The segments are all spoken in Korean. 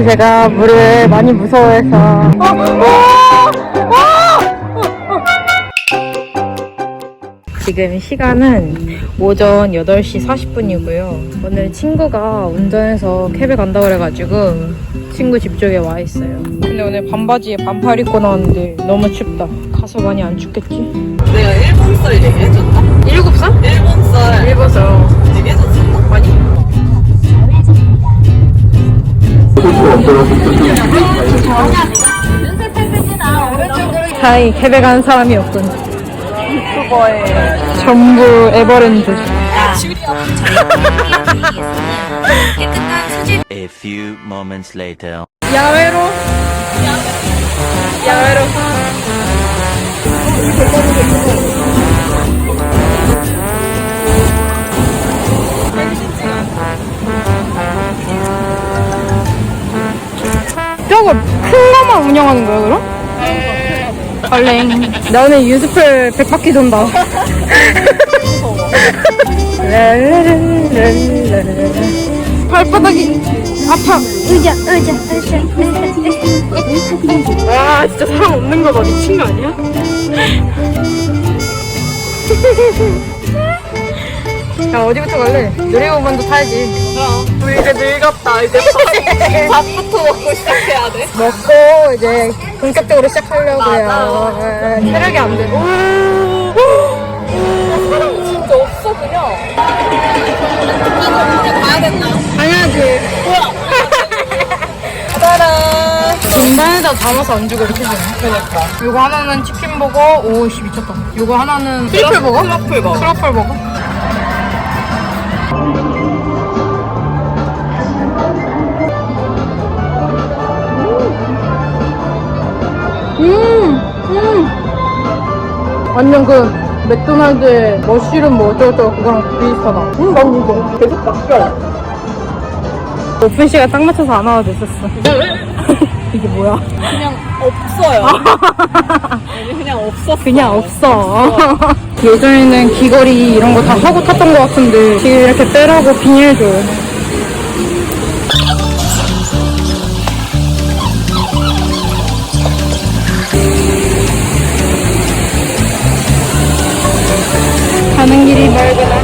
사실 제가 물을 많이 무서워해서. 어, 어, 어! 지금 시간은 오전 8시 40분이고요. 오늘 친구가 운전해서 캡에 간다고 그래가지고 친구 집 쪽에 와 있어요. 근데 오늘 반바지에 반팔 입고 나왔는데 너무 춥다. 가서 많이 안 춥겠지? 내가 일본 썰 얘기해줬나? 7살? 일본 썰 일본서 하이 캡에 간 사람이 없군. 유튜버에 전부 에버랜드. A few moments later. 야외로. 야외로. 저거 큰 거만 운영하는 거야 그럼? 얼랭 나 오늘 유스플 100바퀴 돈다. 발바닥이 아파 의자, 의자, 의자. 와 진짜 사람 없는 거봐 미친 거 아니야? 야 어디부터 갈래? 놀이공원도 타야지. 우리 이제 늙었다 이제. 밥, 밥부터 먹고 시작해야 돼. 먹고 이제 본격적으로 시작하려고요. 맞아. 체력이 안돼. 사람이 진짜 없어 그냥. 이거 가야 된다. 당연하지. 짜란. 중간에다 담아서 안 주고 이렇게 주네. 그러니까. 이거 하나는 치킨 버거 오 씨 미쳤다. 이거 하나는 트리플 버거? 트러플 버거. 트러플 버거 완전 그 맥도날드의 머쉬룸 뭐 어쩌고저쩌고 그거랑 비슷하다. 음, 난 이거 계속 바뀌어. 오픈 시간 딱 맞춰서 안 와도 됐었어. 이게 뭐야? 그냥 없어요 아니 그냥 없었어 그냥 없어. 예전에는 귀걸이 이런 거 다 하고 탔던 것 같은데 지금 이렇게 빼라고 비닐 줘 가는 길이 멀구나.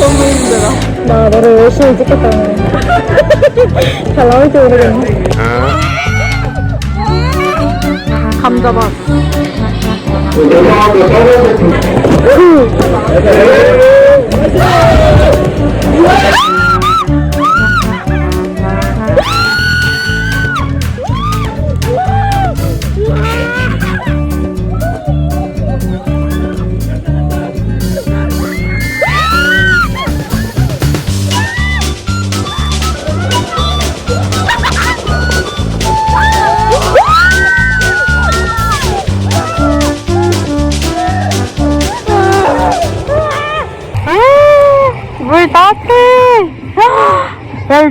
너무 힘들어. 나 너를 열심히 찍겠다. 오늘. 잘 나올지 모르겠네. 감자밥.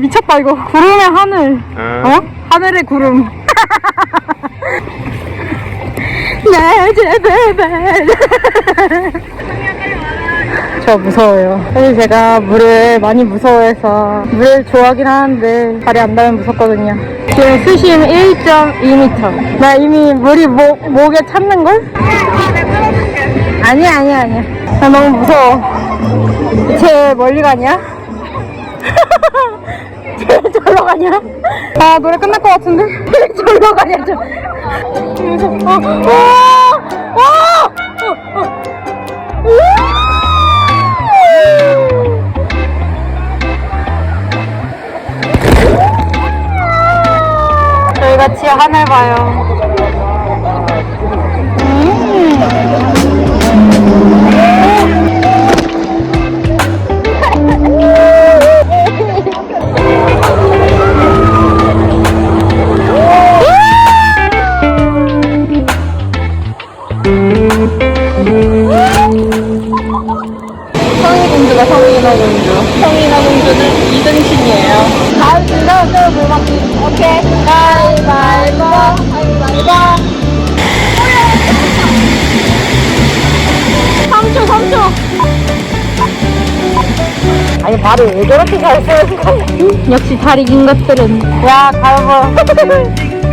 미쳤다, 이거. 구름의 하늘. 어? 하늘의 구름. 내 제베베. 저 무서워요. 사실 제가 물을 많이 무서워해서 물을 좋아하긴 하는데 발이 안 닿으면 무섭거든요. 지금 수심 1.2m. 나 이미 물이 목, 목에 찼는걸? 아니야, 아니야, 아니야. 나 너무 무서워. 쟤 멀리 가냐? 쟤 절로 가냐? 아, 노래 끝날 것 같은데? 쟤 절로 가냐, 저. 어, 와! 와! 어, 어. 우와! 저희 같이 하늘 봐요. 아니 말을 왜 저렇게 잘 쓰는 거야? 역시 다리 긴 것들은 야 갈보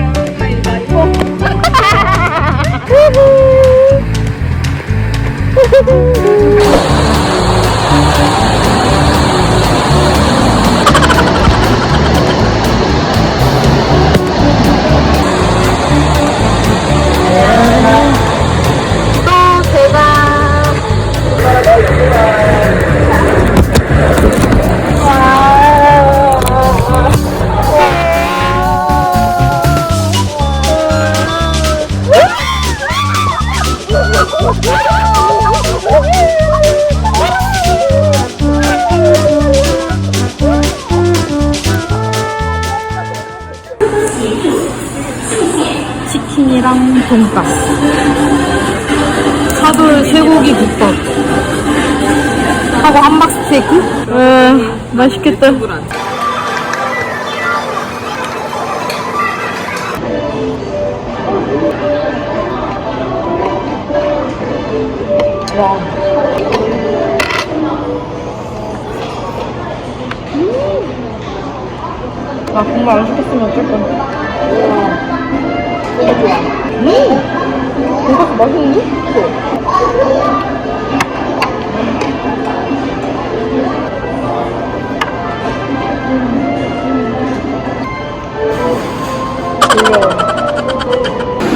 치킨이랑 돈가스 차돌 쇠고기 국밥 하고 함박 스테이크? 에 맛있겠다 와. 나 정말 안 시켰으면 어쩔 건데. 음! 돈가스 맛있는데?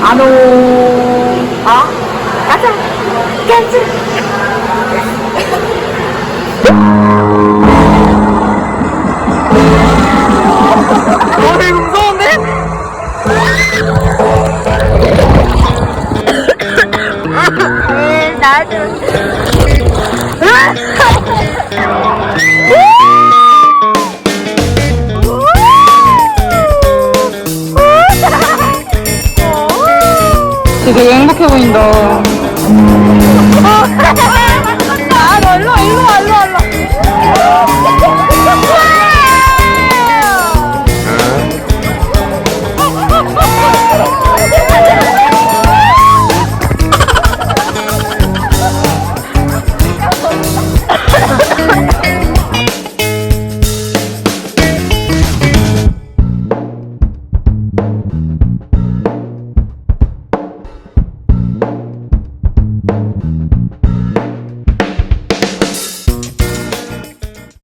아노 아 가자 가자 되게 행복해 보인다.